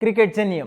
क्रिकेटचे नियम.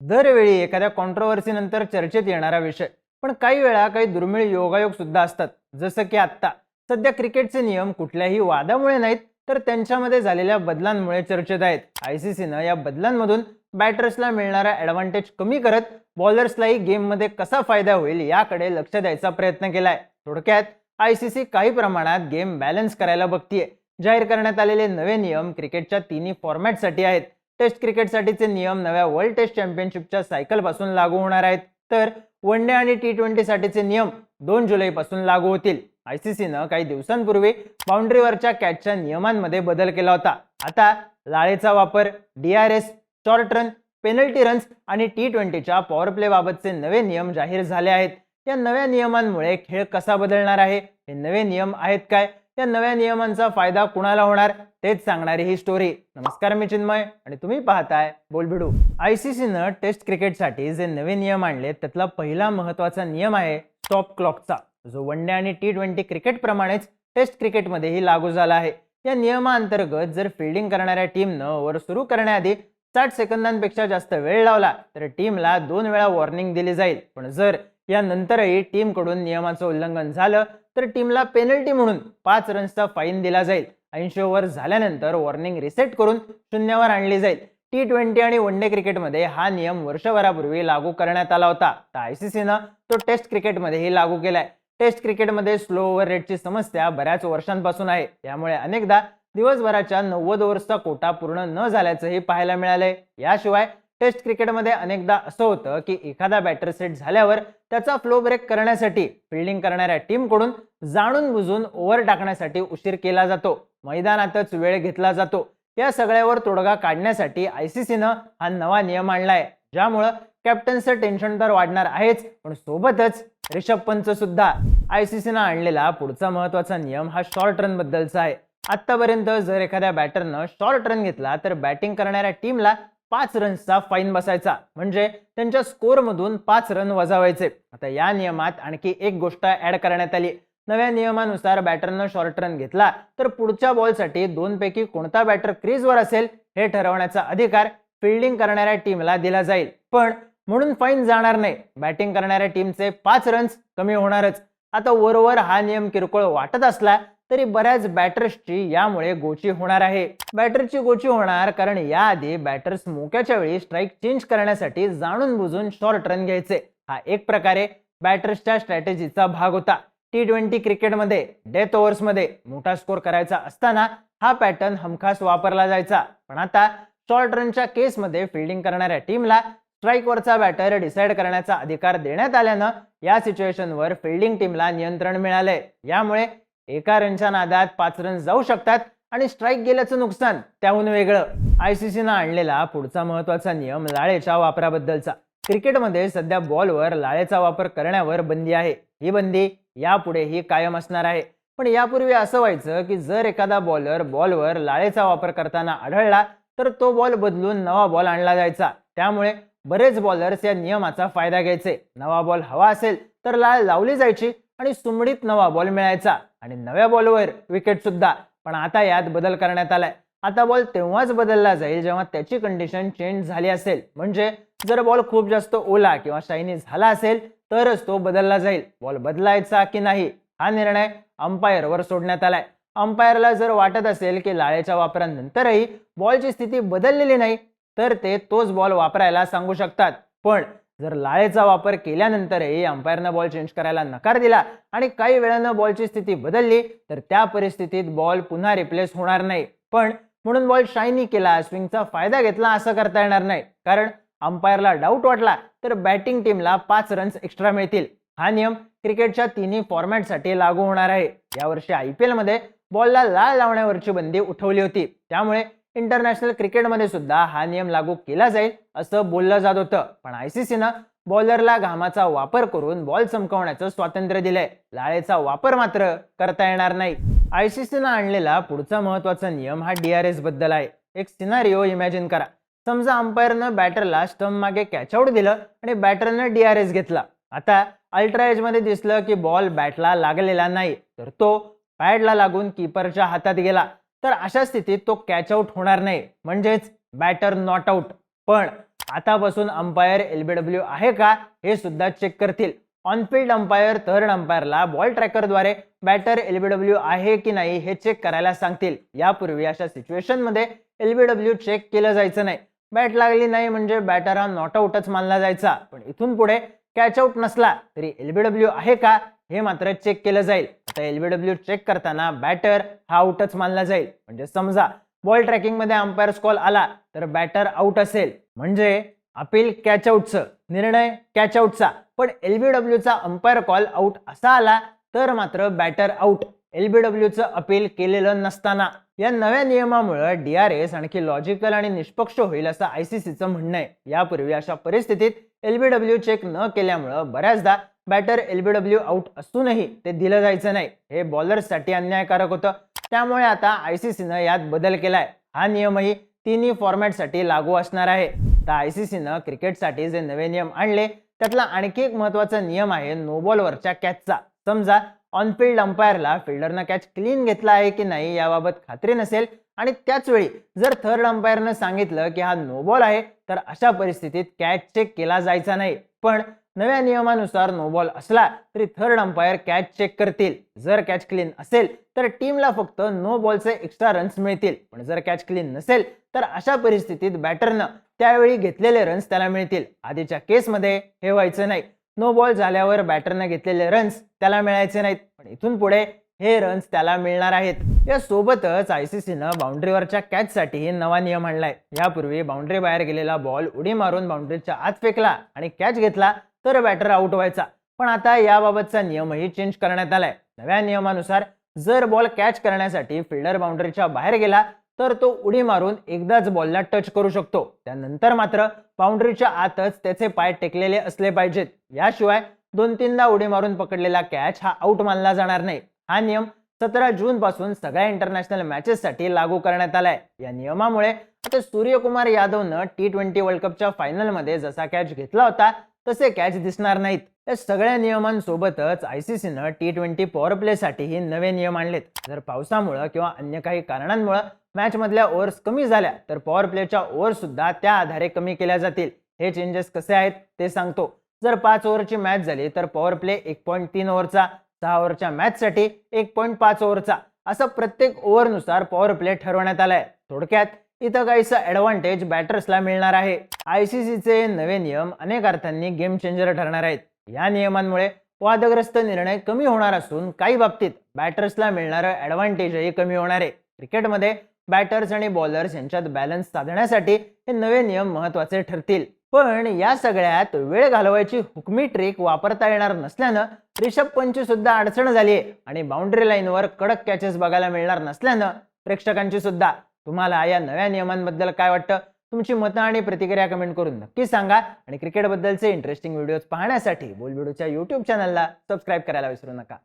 दरवेळी एखाद्या कॉन्ट्रोवर्सीनंतर चर्चेत येणारा विषय. पण काही वेळा काही दुर्मिळ योगायोग सुद्धा असतात. जसं की आत्ता. सध्या क्रिकेटचे नियम कुठल्याही वादामुळे नाहीत तर त्यांच्यामध्ये झालेल्या बदलांमुळे चर्चेत आहेत. आय सी सीनं या बदलांमधून बॅटर्सला मिळणारा ॲडव्हान्टेज कमी करत बॉलर्सलाही गेममध्ये कसा फायदा होईल याकडे लक्ष द्यायचा प्रयत्न केलाय. थोडक्यात आय सी सी काही प्रमाणात गेम बॅलन्स करायला बघतीये. जाहीर करण्यात आलेले नवे नियम क्रिकेटच्या तिन्ही फॉर्मॅटसाठी आहेत. टेस्ट क्रिकेटसाठीचे नियम नव्या वर्ल्ड टेस्ट चॅम्पियनशिपच्या सायकलपासून लागू होणार आहेत. तर वन डे आणि टी ट्वेंटीसाठीचे नियम दोन जुलैपासून लागू होतील. आय सी सीनं काही दिवसांपूर्वी बाउंड्रीवरच्या कॅचच्या नियमांमध्ये बदल केला होता. आता लाळेचा वापर D R S short run penalty runs आणि टी ट्वेंटीच्या पॉवर प्लेबाबतचे नवे नियम जाहीर झाले आहेत. या नव्या नियमांमुळे खेळ कसा बदलणार आहे? हे नवे नियम आहेत काय? या नव्या नियमांचा फायदा कुणाला होणार तेच सांगणारी ही स्टोरी नमस्कार मी चिन्मय आणि तुम्ही पाहताय बोलबिडू. आय सी सीनं टेस्ट क्रिकेटसाठी जे नवे नियम आणले त्यातला पहिला महत्त्वाचा नियम आहे स्टॉप क्लॉकचा जो वन डे आणि टी ट्वेंटी क्रिकेटप्रमाणेच टेस्ट क्रिकेटमध्येही लागू झाला आहे. या नियमाअंतर्गत जर फिल्डिंग करणाऱ्या टीमनं ओव्हर सुरू करण्याआधी साठ सेकंदांपेक्षा जास्त वेळ लावला तर टीमला दोन वेळा वॉर्निंग दिली जाईल. पण जर यानंतरही टीमकडून नियमाचं उल्लंघन झालं तर टीमला पेनल्टी म्हणून पाच रन्सचा फाईन दिला जाईल. ऐंशी ओव्हर झाल्यानंतर वॉर्निंग रिसेट करून शून्यावर आणली जाईल. टी ट्वेंटी आणि वन डे क्रिकेटमध्ये हा नियम वर्षभरापूर्वी लागू करण्यात आला होता. तर आय सी सीनं तो टेस्ट क्रिकेटमध्येही लागू केलाय. टेस्ट क्रिकेटमध्ये स्लो ओव्हर रेटची समस्या बऱ्याच वर्षांपासून आहे. त्यामुळे अनेकदा दिवसभराच्या नव्वद ओव्हर्सचा कोटा पूर्ण न झाल्याचंही पाहायला मिळालंय. याशिवाय टेस्ट क्रिकेटमध्ये अनेकदा असं होतं की एखादा बॅटर सेट झाल्यावर त्याचा फ्लो ब्रेक करण्यासाठी फिल्डिंग करणाऱ्या टीमकडून जाणून बुजून ओव्हर टाकण्यासाठी उशीर केला जातो. मैदानातच वेळ घेतला जातो. या सगळ्यावर तोडगा काढण्यासाठी आय सी सीनं हा नवा नियम आणलाय ज्यामुळं कॅप्टनचं टेन्शन तर वाढणार आहेच पण सोबतच रिषभ पंच सुद्धा आय सी सीनं आणलेला पुढचा महत्त्वाचा नियम हा शॉर्ट रन बद्दलचा आहे. आतापर्यंत जर एखाद्या बॅटरनं शॉर्ट रन घेतला तर बॅटिंग करणाऱ्या टीमला पाच रन्सचा फाईन बसायचा. म्हणजे त्यांच्या स्कोअरमधून पाच रन वजावायचे. आता या नियमात आणखी एक गोष्ट ऍड करण्यात आली. नव्या नियमानुसार बॅटरनं शॉर्ट रन घेतला तर पुढच्या बॉलसाठी दोन पैकी कोणता बॅटर क्रीजवर असेल हे ठरवण्याचा अधिकार फिल्डिंग करणाऱ्या टीमला दिला जाईल. पण म्हणून फाईन जाणार नाही. बॅटिंग करणाऱ्या टीमचे पाच रन्स कमी होणारच. आता वरवर हा नियम किरकोळ वाटत असला तरी बऱ्याच बॅटर्सची यामुळे गोची होणार आहे. बॅटरची गोची होणार कारण याआधी बॅटर्स मोक्याच्या वेळी स्ट्राईक चेंज करण्यासाठी जाणून बुजून शॉर्ट रन घ्यायचे. हा एक प्रकारे बॅटर्सच्या स्ट्रॅटेजीचा भाग होता. टी ट्वेंटी क्रिकेटमध्ये डेथ ओव्हर्समध्ये मोठा स्कोर करायचा असताना हा पॅटर्न हमखास वापरला जायचा. पण आता शॉर्ट रनच्या केसमध्ये फिल्डिंग करणाऱ्या टीमला स्ट्राईकवरचा बॅटर डिसाईड करण्याचा अधिकार देण्यात आल्यानं या सिच्युएशनवर फिल्डिंग टीमला नियंत्रण मिळालंय. यामुळे एका रनच्या नादात पाच रन जाऊ शकतात आणि स्ट्राईक गेल्याचं नुकसान त्याहून वेगळं. आय सी सीनं आणलेला पुढचा महत्त्वाचा नियम लाळेच्या वापराबद्दलचा. क्रिकेटमध्ये सध्या बॉलवर लाळेचा वापर करण्यावर बंदी आहे. ही बंदी यापुढेही कायम असणार आहे. पण यापूर्वी असं व्हायचं की जर एखादा बॉलर बॉलवर लाळेचा वापर करताना आढळला तर तो बॉल बदलून नवा बॉल आणला जायचा. त्यामुळे बरेच बॉलर्स या नियमाचा फायदा घ्यायचे. नवा बॉल हवा असेल तर लाळ लावली जायची आणि सुमडीत नवा बॉल मिळायचा. आणि नव्या बॉलवर विकेट सुद्धा. पण आता यात बदल करण्यात आलाय. आता बॉल तेव्हाच बदलला जाईल जेव्हा त्याची कंडिशन चेंज झाली असेल. म्हणजे जर बॉल खूप जास्त ओला किंवा शाईनी झाला असेल तरच तो बदलला जाईल. बॉल बदलायचा की नाही हा निर्णय अंपायरवर सोडण्यात आलाय. अंपायरला जर वाटत असेल की लाळेच्या वापरानंतरही बॉलची स्थिती बदललेली नाही तर ते तोच बॉल वापरायला सांगू शकतात. पण जर लाळेचा वापर केल्यानंतरही अंपायरनं बॉल चेंज करायला नकार दिला आणि काही वेळानं बॉलची स्थिती बदलली तर त्या परिस्थितीत बॉल पुन्हा रिप्लेस होणार नाही. पण म्हणून बॉल शायनी केला स्विंगचा फायदा घेतला असं करता येणार नाही. कारण अंपायरला डाऊट वाटला तर बॅटिंग टीमला पाच रन्स एक्स्ट्रा मिळतील. हा नियम क्रिकेटच्या तिन्ही फॉर्मॅटसाठी लागू होणार आहे. यावर्षी आय पी एलमध्ये बॉलला लाळ लावण्यावरची बंदी उठवली होती. त्यामुळे इंटरनॅशनल क्रिकेटमध्ये सुद्धा हा नियम लागू केला जाईल असं बोललं जात होतं. पण आय सी सीनं बॉलरला घामाचा वापर करून बॉल चमकवण्याचं स्वातंत्र्य दिलंय. लाळेचा वापर मात्र करता येणार नाही. आय सी सीनं आणलेला पुढचा महत्त्वाचा नियम हा डीआरएसबद्दल आहे. एक सिनारिओ इमॅजिन करा. समजा अंपायरनं बॅटरला स्टंप मागे कॅच आउट दिलं आणि बॅटरनं डीआरएस घेतला. आता अल्ट्रा एजमध्ये दिसलं की बॉल बॅटला लागलेला नाही तर तो पॅडला लागून कीपरच्या हातात गेला. तर अशा स्थितीत तो कॅच आउट होणार नाही. म्हणजेच बॅटर नॉट आउट पण आतापासून अंपायर एलबीडब्ल्यू आहे का हे सुद्धा चेक करतील. ऑनफिल्ड अंपायर थर्ड अंपायरला बॉल ट्रॅकरद्वारे बॅटर एलबीडब्ल्यू आहे की नाही हे चेक करायला सांगतील. यापूर्वी अशा सिच्युएशनमध्ये एलबीडब्ल्यू चेक केलं जायचं नाही. बॅट लागली नाही म्हणजे बॅटर हा नॉट आउटच मानला जायचा. पण इथून पुढे कॅच आउट नसला तरी एलबीडब्ल्यू आहे का हे मात्र चेक केलं जाईल. आता एलबीडब्ल्यू चेक करताना बॅटर हा आउटच मानला जाईल. म्हणजे समजा बॉल ट्रॅकिंगमध्ये अंपायर कॉल आला तर बॅटर आउट असेल. म्हणजे अपील कॅच आउटचं निर्णय कॅच आउटचा पण एलबीडब्ल्यूचा अंपायर कॉल आउट असा आला तर मात्र बॅटर आउट एलबीडब्ल्यूचं अपील केलेलं नसताना. या नव्या नियमामुळे डीआरएस आणखी लॉजिकल आणि निष्पक्ष होईल असं आयसीसीचं म्हणणं आहे. यापूर्वी अशा परिस्थितीत एलबीडब्ल्यू चेक न केल्यामुळं बऱ्याचदा बॅटर एलबीडब्ल्यू आउट असूनही ते दिलं जायचं नाही. हे बॉलर्ससाठी अन्यायकारक होतं. त्यामुळे आता आय सी सीनं यात बदल केलाय. हा नियमही तिन्ही फॉर्मॅटसाठी लागू असणार आहे. तर आय सी सीनं क्रिकेटसाठी जे नवे नियम आणले त्यातला आणखी एक महत्त्वाचा नियम आहे नो बॉलवरच्या कॅचचा. समजा ऑनफिल्ड अंपायरला फिल्डरनं कॅच क्लीन घेतला आहे की नाही याबाबत खात्री नसेल आणि त्याचवेळी जर थर्ड अंपायरनं सांगितलं की हा नो बॉल आहे तर अशा परिस्थितीत कॅच चेक केला जायचा नाही. पण नव्या नियमानुसार नो बॉल असला तरी थर्ड अंपायर कॅच चेक करतील. जर कॅच क्लीन असेल तर टीमला फक्त नो बॉलचे एक्स्ट्रा रन्स मिळतील. पण जर कॅच क्लीन नसेल तर अशा परिस्थितीत बॅटरनं त्यावेळी घेतलेले रन्स त्याला मिळतील. आधीच्या केसमध्ये हे व्हायचं नाही. नो बॉल झाल्यावर बॅटरनं घेतलेले रन्स त्याला मिळायचे नाहीत. पण इथून पुढे हे रन्स त्याला मिळणार आहेत. या सोबतच सीनं बाउंड्रीवरच्या कॅचसाठी नवा नियम आणलाय. यापूर्वी बाउंड्री बाहेर गेलेला बॉल उडी मारून बाउंड्रीच्या आत फेकला आणि कॅच घेतला तर बॅटर आउट व्हायचा. पण आता याबाबतचा नियमही चेंज करण्यात आलाय. नव्या नियमानुसार जर बॉल कॅच करण्यासाठी फिल्डर बाउंड्रीच्या बाहेर गेला तर तो उडी मारून एकदाच बॉलला टच करू शकतो. त्यानंतर मात्र बाउंड्रीच्या आतच त्याचे पाय टेकलेले असले पाहिजेत. याशिवाय दोन तीनदा उडी मारून पकडलेला कॅच हा आउट मानला जाणार नाही. हा नियम सतरा जून पासून सगळ्या इंटरनॅशनल मॅचेससाठी लागू करण्यात आलाय. या नियमामुळे आता सूर्यकुमार यादवनं टी ट्वेंटी वर्ल्ड कपच्या फायनलमध्ये जसा कॅच घेतला होता तसे कॅच दिसणार नाहीत. या सगळ्या नियमांसोबतच आयसीसीनं टी ट्वेंटी पॉवर प्लेसाठीही नवे नियम आणलेत. जर पावसामुळं किंवा अन्य काही कारणांमुळं मॅच मधल्या ओव्हर्स कमी झाल्या तर पॉवर प्लेच्या ओव्हर सुद्धा त्या आधारे कमी केल्या जातील. हे चेंजेस कसे आहेत ते सांगतो. जर पाच ओव्हरची मॅच झाली तर पॉवर प्ले एक पॉईंट तीन ओव्हरचा सहा ओव्हरच्या मॅचसाठी एक पॉईंट पाच ओव्हरचा. असं प्रत्येक ओव्हरनुसार पॉवर प्ले ठरवण्यात आलाय. थोडक्यात इथं काहीसं ऍडव्हान्टेज बॅटर्सला मिळणार आहे. आय सी सीचे नवे नियम अनेक अर्थांनी गेम चेंजर ठरणार आहेत. या नियमांमुळे वादग्रस्त निर्णय कमी होणार असून काही बाबतीत बॅटर्सला मिळणारं ऍडव्हान्टेजही कमी होणार आहे. क्रिकेटमध्ये बॅटर्स आणि बॉलर्स यांच्यात बॅलन्स साधण्यासाठी हे नवे नियम महत्त्वाचे ठरतील. पण या सगळ्यात वेळ घालवायची हुकमी ट्रिक वापरता येणार नसल्यानं रिषभ पंतची सुद्धा अडचण झाली आहे आणि बाउंड्री लाईनवर कडक कॅचेस बघायला मिळणार नसल्यानं प्रेक्षकांची सुद्धा. तुम्हाला या नव्या नियमांबद्दल काय वाटतं? तुमची मतं आणि प्रतिक्रिया कमेंट करून नक्की सांगा आणि क्रिकेटबद्दलचे इंटरेस्टिंग व्हिडिओज पाहण्यासाठी बोलबिडूच्या युट्यूब चॅनलला सबस्क्राईब करायला विसरू नका.